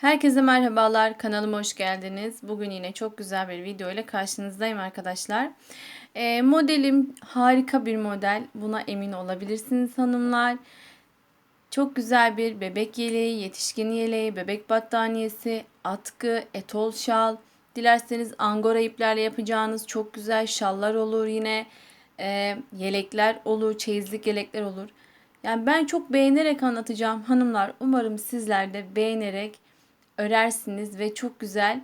Herkese merhabalar, kanalıma hoş geldiniz. Bugün yine çok güzel bir video ile karşınızdayım arkadaşlar. Ee, modelim harika bir model, buna emin olabilirsiniz hanımlar. Çok güzel bir bebek yeleği, yetişkin yeleği, bebek battaniyesi, atkı, etol şal. Dilerseniz angora iplerle yapacağınız çok güzel şallar olur yine. Ee, yelekler olur, çeyizlik yelekler olur. Yani ben çok beğenerek anlatacağım hanımlar. Umarım sizler de beğenerek örersiniz ve çok güzel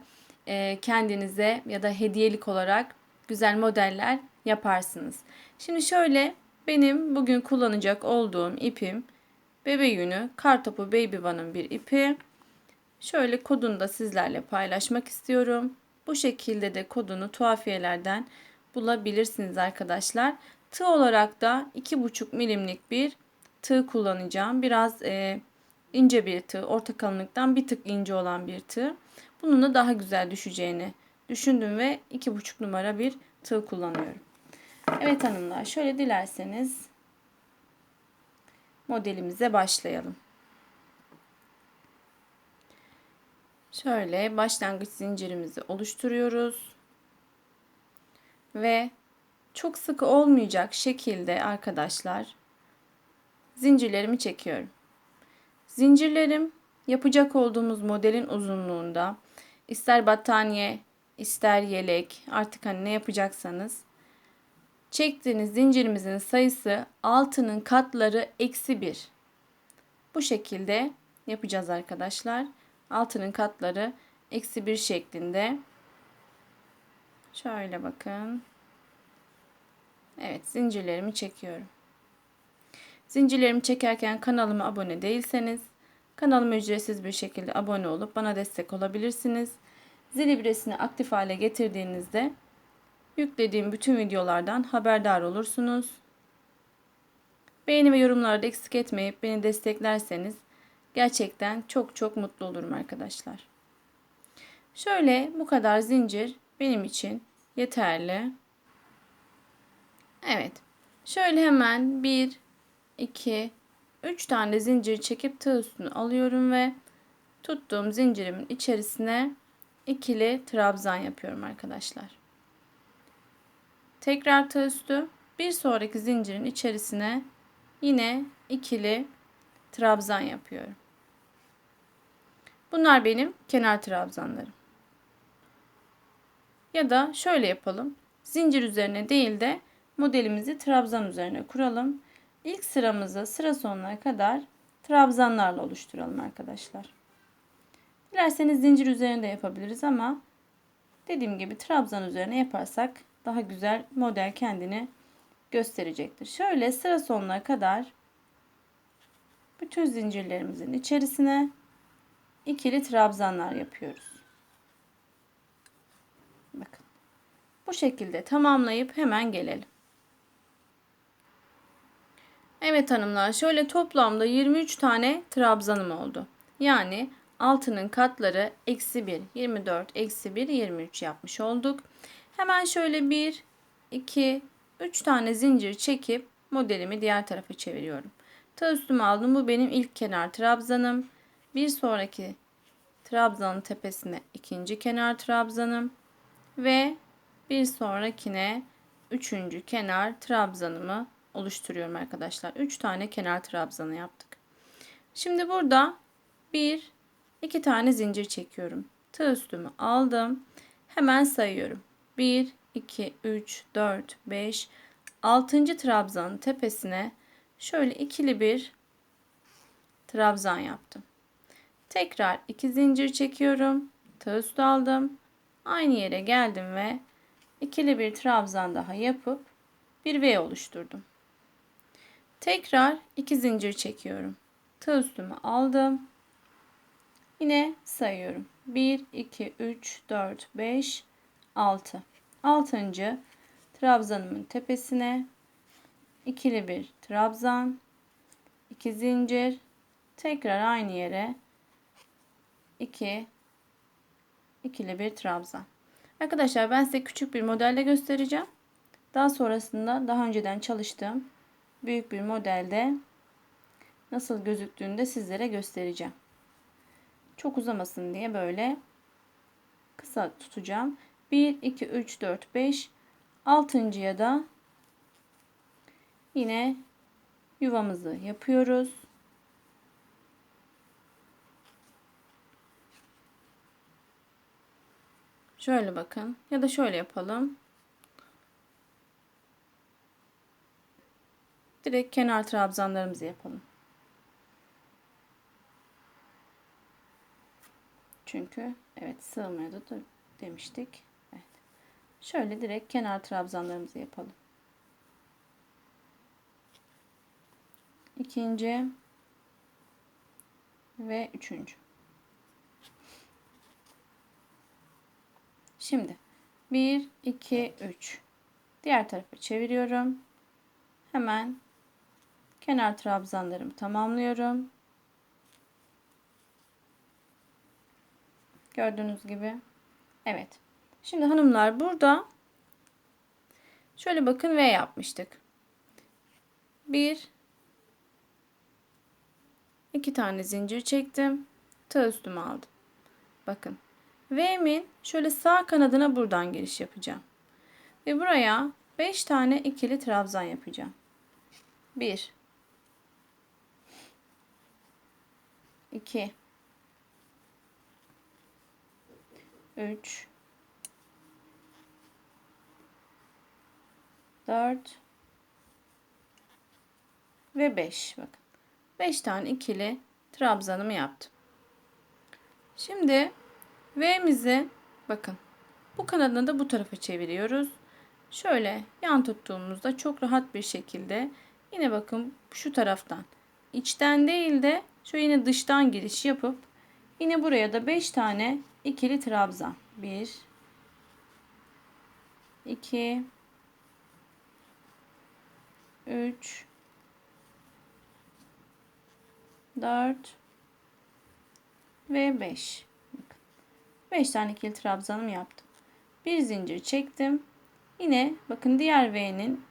e, kendinize ya da hediyelik olarak güzel modeller yaparsınız. Şimdi şöyle benim bugün kullanacak olduğum ipim bebe yünü Kartopu Baby One'ın bir ipi. Şöyle kodunu da sizlerle paylaşmak istiyorum. Bu şekilde de kodunu tuhafiyelerden bulabilirsiniz arkadaşlar. Tığ olarak da 2,5 milimlik bir tığ kullanacağım. Biraz e, ince bir tığ, orta kalınlıktan bir tık ince olan bir tığ. Bununla daha güzel düşeceğini düşündüm ve 2,5 numara bir tığ kullanıyorum. Evet hanımlar şöyle dilerseniz modelimize başlayalım. Şöyle başlangıç zincirimizi oluşturuyoruz. Ve çok sıkı olmayacak şekilde arkadaşlar zincirlerimi çekiyorum. Zincirlerim yapacak olduğumuz modelin uzunluğunda ister battaniye ister yelek artık hani ne yapacaksanız çektiğiniz zincirimizin sayısı altının katları eksi bir. Bu şekilde yapacağız arkadaşlar. Altının katları eksi bir şeklinde. Şöyle bakın. Evet zincirlerimi çekiyorum. Zincirlerimi çekerken kanalıma abone değilseniz kanalıma ücretsiz bir şekilde abone olup bana destek olabilirsiniz. Zil ibresini aktif hale getirdiğinizde yüklediğim bütün videolardan haberdar olursunuz. Beğeni ve yorumları da eksik etmeyip beni desteklerseniz gerçekten çok çok mutlu olurum arkadaşlar. Şöyle bu kadar zincir benim için yeterli. Evet. Şöyle hemen bir 2, 3 tane zincir çekip tığ üstünü alıyorum ve tuttuğum zincirimin içerisine ikili trabzan yapıyorum arkadaşlar. Tekrar tığ üstü bir sonraki zincirin içerisine yine ikili trabzan yapıyorum. Bunlar benim kenar trabzanlarım. Ya da şöyle yapalım. Zincir üzerine değil de modelimizi trabzan üzerine kuralım. İlk sıramızı sıra sonuna kadar trabzanlarla oluşturalım arkadaşlar. Dilerseniz zincir üzerinde yapabiliriz ama dediğim gibi trabzan üzerine yaparsak daha güzel model kendini gösterecektir. Şöyle sıra sonuna kadar bütün zincirlerimizin içerisine ikili trabzanlar yapıyoruz. Bakın. Bu şekilde tamamlayıp hemen gelelim. Evet hanımlar şöyle toplamda 23 tane trabzanım oldu. Yani altının katları eksi 1, 24, eksi 1, 23 yapmış olduk. Hemen şöyle 1, 2, 3 tane zincir çekip modelimi diğer tarafa çeviriyorum. Tığ üstüme aldım. Bu benim ilk kenar trabzanım. Bir sonraki trabzanın tepesine ikinci kenar trabzanım. Ve bir sonrakine üçüncü kenar trabzanımı oluşturuyorum arkadaşlar. 3 tane kenar trabzanı yaptık. Şimdi burada 1 2 tane zincir çekiyorum. Tığ üstümü aldım. Hemen sayıyorum. 1 2 3 4 5 6. trabzanın tepesine şöyle ikili bir trabzan yaptım. Tekrar 2 zincir çekiyorum. Tığ üstü aldım. Aynı yere geldim ve ikili bir trabzan daha yapıp bir V oluşturdum. Tekrar iki zincir çekiyorum. Tığ üstümü aldım. Yine sayıyorum. 1, 2, 3, 4, 5, 6. Altıncı trabzanımın tepesine ikili bir trabzan, iki zincir, tekrar aynı yere 2 ikili bir trabzan. Arkadaşlar ben size küçük bir modelle göstereceğim. Daha sonrasında daha önceden çalıştığım büyük bir modelde nasıl gözüktüğünü de sizlere göstereceğim. çok uzamasın diye böyle kısa tutacağım. 1 2 3 4 5 altıncıya da yine yuvamızı yapıyoruz. Şöyle bakın ya da şöyle yapalım. Direkt kenar trabzanlarımızı yapalım. Çünkü evet sığmıyordu demiştik. Evet. Şöyle direkt kenar trabzanlarımızı yapalım. İkinci ve üçüncü. Şimdi 1 2 3 diğer tarafa çeviriyorum. Hemen kenar trabzanlarımı tamamlıyorum. Gördüğünüz gibi. Evet. Şimdi hanımlar burada şöyle bakın V yapmıştık. Bir iki tane zincir çektim. Tığ üstüme aldım. Bakın. V'min şöyle sağ kanadına buradan giriş yapacağım. Ve buraya 5 tane ikili trabzan yapacağım. 1 2 3 4 ve 5 bakın. 5 tane ikili trabzanımı yaptım. Şimdi V'mizi bakın bu kanadını da bu tarafa çeviriyoruz. Şöyle yan tuttuğumuzda çok rahat bir şekilde yine bakın şu taraftan içten değil de şöyle yine dıştan giriş yapıp yine buraya da 5 tane ikili trabzan. 1 2 3 4 ve 5. 5 tane ikili trabzanım yaptım. Bir zincir çektim. Yine bakın diğer V'nin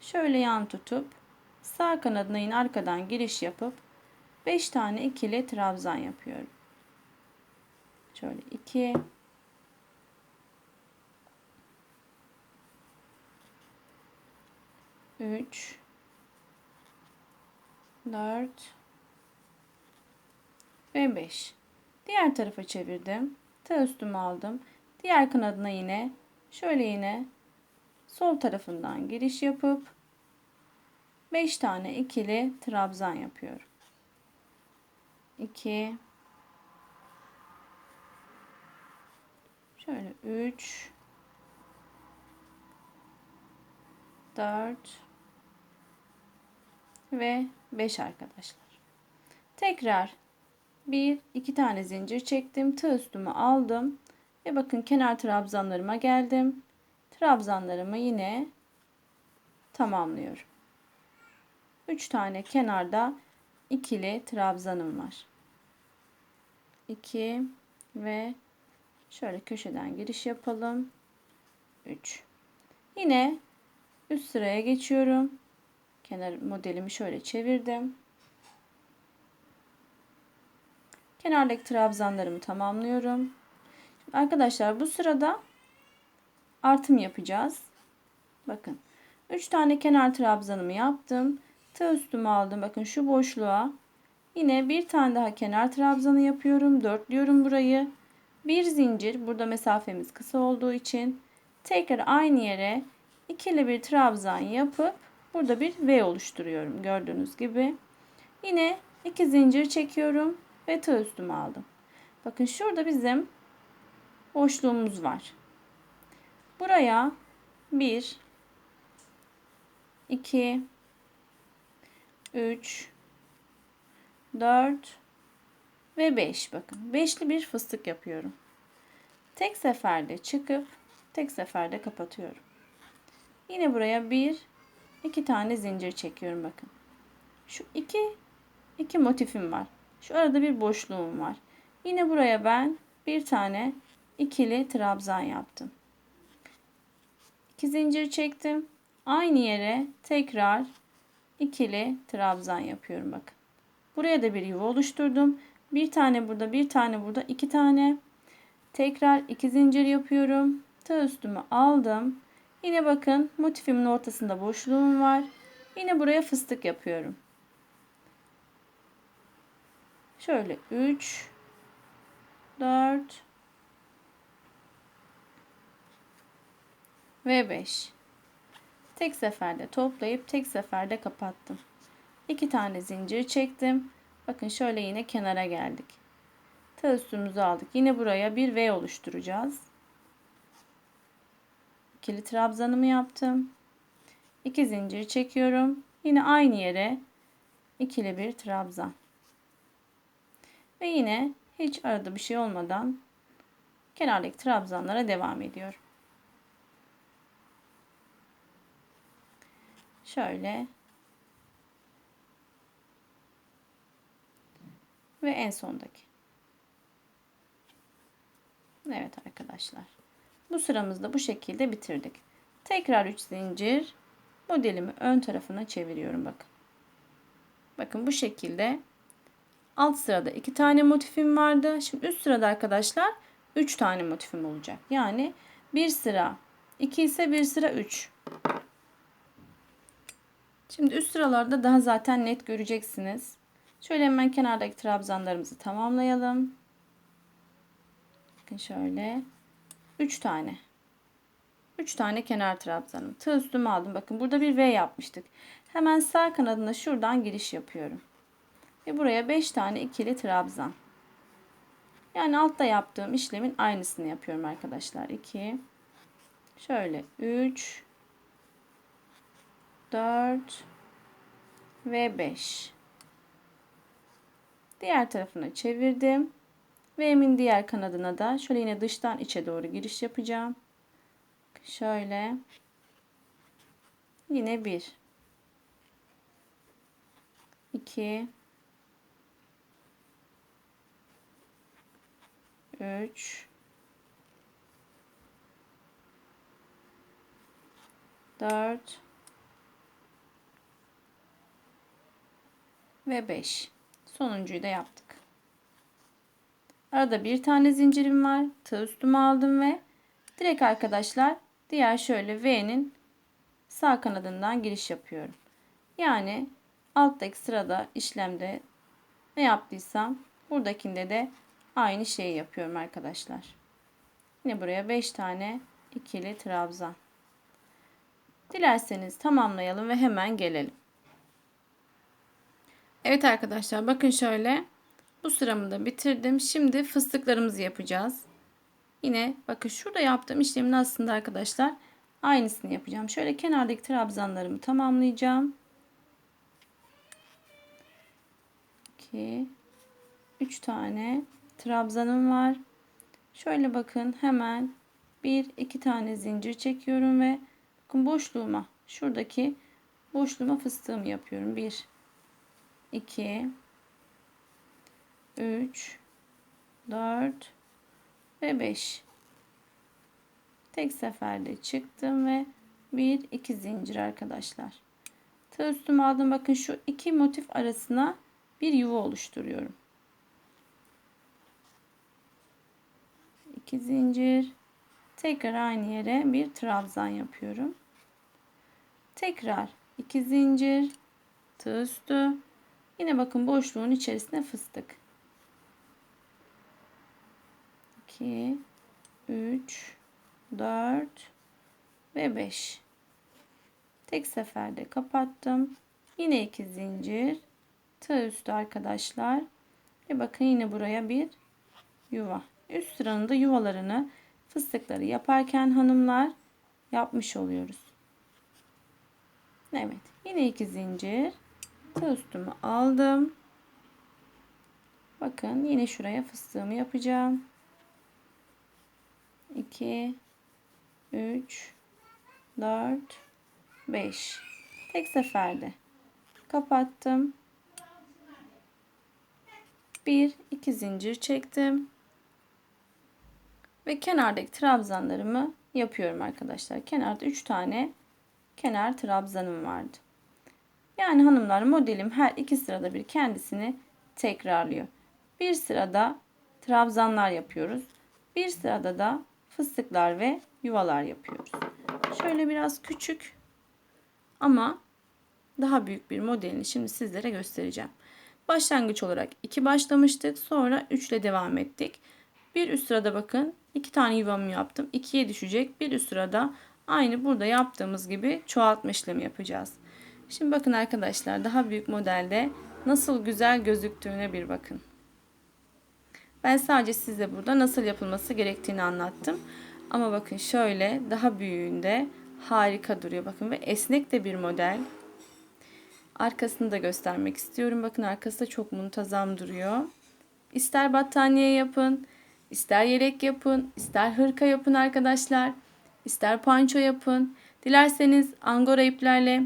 şöyle yan tutup sağ kanadına yine arkadan giriş yapıp 5 tane ikili trabzan yapıyorum. Şöyle 2 3 4 ve 5. Diğer tarafa çevirdim. Tığ üstüme aldım. Diğer kanadına yine şöyle yine sol tarafından giriş yapıp 5 tane ikili trabzan yapıyorum. 2 Şöyle 3 4 ve 5 arkadaşlar. Tekrar bir iki tane zincir çektim. Tığ üstüme aldım. Ve bakın kenar trabzanlarıma geldim. Trabzanlarımı yine tamamlıyorum. 3 tane kenarda ikili trabzanım var. 2 ve şöyle köşeden giriş yapalım. 3. Yine üst sıraya geçiyorum. Kenar modelimi şöyle çevirdim. Kenardaki trabzanlarımı tamamlıyorum. Şimdi arkadaşlar bu sırada artım yapacağız. Bakın 3 tane kenar trabzanımı yaptım. Tığ üstüme aldım. Bakın şu boşluğa yine bir tane daha kenar trabzanı yapıyorum. Dörtlüyorum burayı. Bir zincir. Burada mesafemiz kısa olduğu için tekrar aynı yere ikili bir trabzan yapıp burada bir V oluşturuyorum. Gördüğünüz gibi. Yine iki zincir çekiyorum ve tığ üstüme aldım. Bakın şurada bizim boşluğumuz var. Buraya 1 2 3 4 ve 5 bakın. Beşli bir fıstık yapıyorum. Tek seferde çıkıp tek seferde kapatıyorum. Yine buraya bir iki tane zincir çekiyorum bakın. Şu iki iki motifim var. Şu arada bir boşluğum var. Yine buraya ben bir tane ikili trabzan yaptım. İki zincir çektim. Aynı yere tekrar ikili trabzan yapıyorum bakın. Buraya da bir yuva oluşturdum. Bir tane burada, bir tane burada, iki tane. Tekrar iki zincir yapıyorum. Tığ üstümü aldım. Yine bakın motifimin ortasında boşluğum var. Yine buraya fıstık yapıyorum. Şöyle 3 4 ve 5. Tek seferde toplayıp tek seferde kapattım. 2 tane zincir çektim. Bakın şöyle yine kenara geldik. Tığ üstümüzü aldık. Yine buraya bir V oluşturacağız. İkili trabzanımı yaptım. 2 zincir çekiyorum. Yine aynı yere ikili bir trabzan. Ve yine hiç arada bir şey olmadan kenardaki trabzanlara devam ediyorum. Şöyle ve en sondaki. Evet arkadaşlar. Bu sıramızda bu şekilde bitirdik. Tekrar 3 zincir modelimi ön tarafına çeviriyorum bakın. Bakın bu şekilde alt sırada 2 tane motifim vardı. Şimdi üst sırada arkadaşlar 3 tane motifim olacak. Yani bir sıra 2 ise bir sıra 3. Şimdi üst sıralarda daha zaten net göreceksiniz. Şöyle hemen kenardaki trabzanlarımızı tamamlayalım. Bakın şöyle. 3 tane. 3 tane kenar trabzanım. Tığ üstüme aldım. Bakın burada bir V yapmıştık. Hemen sağ kanadına şuradan giriş yapıyorum. Ve buraya 5 tane ikili trabzan. Yani altta yaptığım işlemin aynısını yapıyorum arkadaşlar. 2 Şöyle 3 4 ve 5. Diğer tarafına çevirdim. V'min diğer kanadına da şöyle yine dıştan içe doğru giriş yapacağım. Şöyle. Yine 1 2 3 4 ve 5. Sonuncuyu da yaptık. Arada bir tane zincirim var. Tığ üstüme aldım ve direkt arkadaşlar diğer şöyle V'nin sağ kanadından giriş yapıyorum. Yani alttaki sırada işlemde ne yaptıysam buradakinde de aynı şeyi yapıyorum arkadaşlar. Yine buraya 5 tane ikili trabzan. Dilerseniz tamamlayalım ve hemen gelelim. Evet arkadaşlar bakın şöyle bu sıramı da bitirdim. Şimdi fıstıklarımızı yapacağız. Yine bakın şurada yaptığım işlemin aslında arkadaşlar aynısını yapacağım. Şöyle kenardaki trabzanlarımı tamamlayacağım. 2 3 tane trabzanım var. Şöyle bakın hemen bir iki tane zincir çekiyorum ve bakın boşluğuma şuradaki boşluğuma fıstığımı yapıyorum. 1 2 3 4 ve 5 tek seferde çıktım ve 1 2 zincir arkadaşlar. Tığ üstüme aldım. Bakın şu iki motif arasına bir yuva oluşturuyorum. 2 zincir. Tekrar aynı yere bir trabzan yapıyorum. Tekrar 2 zincir. Tığ üstü yine bakın boşluğun içerisine fıstık. 2 3 4 ve 5 tek seferde kapattım. Yine iki zincir. Tığ üstü arkadaşlar. Ve bakın yine buraya bir yuva. Üst sıranın da yuvalarını fıstıkları yaparken hanımlar yapmış oluyoruz. Evet yine iki zincir tığ üstümü aldım. Bakın yine şuraya fıstığımı yapacağım. 2 3 4 5 tek seferde kapattım. 1 2 zincir çektim. Ve kenardaki trabzanlarımı yapıyorum arkadaşlar. Kenarda 3 tane kenar trabzanım vardı yani hanımlar modelim her iki sırada bir kendisini tekrarlıyor Bir sırada trabzanlar yapıyoruz. Bir sırada da fıstıklar ve yuvalar yapıyoruz. Şöyle biraz küçük ama daha büyük bir modelini şimdi sizlere göstereceğim. Başlangıç olarak 2 başlamıştık. Sonra 3 ile devam ettik. Bir üst sırada bakın 2 tane yuvamı yaptım. 2'ye düşecek. Bir üst sırada aynı burada yaptığımız gibi çoğaltma işlemi yapacağız. Şimdi bakın arkadaşlar daha büyük modelde nasıl güzel gözüktüğüne bir bakın. Ben sadece size burada nasıl yapılması gerektiğini anlattım. Ama bakın şöyle daha büyüğünde harika duruyor. Bakın ve esnek de bir model. Arkasını da göstermek istiyorum. Bakın arkası da çok muntazam duruyor. İster battaniye yapın, ister yelek yapın, ister hırka yapın arkadaşlar. ister panço yapın. Dilerseniz angora iplerle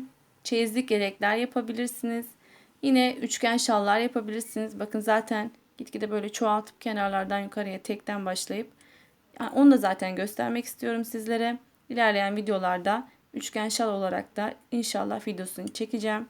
çeyizlik yelekler yapabilirsiniz. Yine üçgen şallar yapabilirsiniz. Bakın zaten gitgide böyle çoğaltıp kenarlardan yukarıya tekten başlayıp onu da zaten göstermek istiyorum sizlere. İlerleyen videolarda üçgen şal olarak da inşallah videosunu çekeceğim.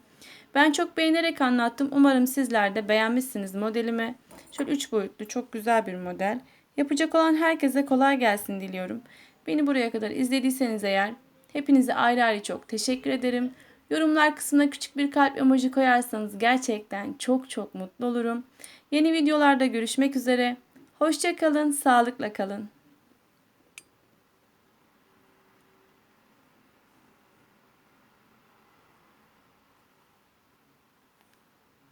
Ben çok beğenerek anlattım. Umarım sizler de beğenmişsiniz modelimi. Şöyle 3 boyutlu çok güzel bir model. Yapacak olan herkese kolay gelsin diliyorum. Beni buraya kadar izlediyseniz eğer hepinize ayrı ayrı çok teşekkür ederim. Yorumlar kısmına küçük bir kalp emoji koyarsanız gerçekten çok çok mutlu olurum. Yeni videolarda görüşmek üzere. Hoşçakalın, sağlıkla kalın.